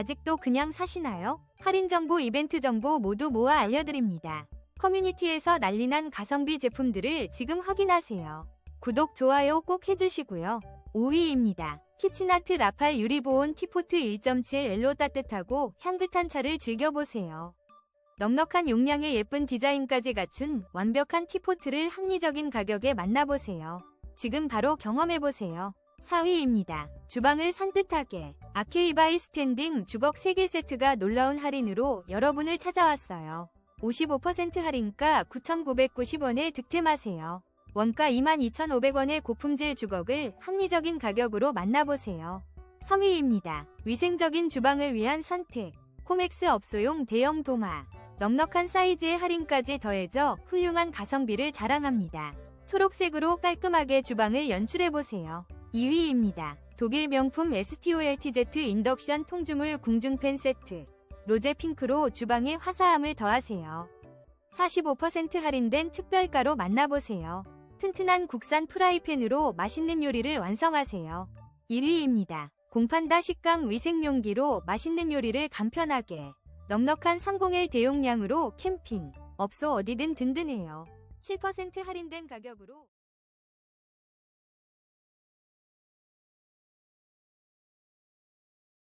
아직도 그냥 사시나요? 할인 정보, 이벤트 정보 모두 모아 알려드립니다. 커뮤니티에서 난리난 가성비 제품들을 지금 확인하세요. 구독, 좋아요 꼭 해주시고요. 5위입니다. 키친아트 라팔 유리보온 티포트 1.7L로 따뜻하고 향긋한 차를 즐겨보세요. 넉넉한 용량의 예쁜 디자인까지 갖춘 완벽한 티포트를 합리적인 가격에 만나보세요. 지금 바로 경험해보세요. 4위입니다. 주방을 산뜻하게 아케이바이 스탠딩 주걱 3개 세트가 놀라운 할인으로 여러분을 찾아왔어요. 55% 할인가 9,990원에 득템하세요. 원가 22,500원의 고품질 주걱을 합리적인 가격으로 만나보세요. 3위입니다. 위생적인 주방을 위한 선택. 코맥스 업소용 대형 도마. 넉넉한 사이즈의 할인까지 더해져 훌륭한 가성비를 자랑합니다. 초록색으로 깔끔하게 주방을 연출해보세요. 2위입니다. 독일 명품 STOLTZ 인덕션 통주물 궁중팬 세트. 로제 핑크로 주방에 화사함을 더하세요. 45% 할인된 특별가로 만나보세요. 튼튼한 국산 프라이팬으로 맛있는 요리를 완성하세요. 1위입니다. 공판다 식강 위생용기로 맛있는 요리를 간편하게. 넉넉한 301 대용량으로 캠핑, 업소 어디든 든든해요. 7% 할인된 가격으로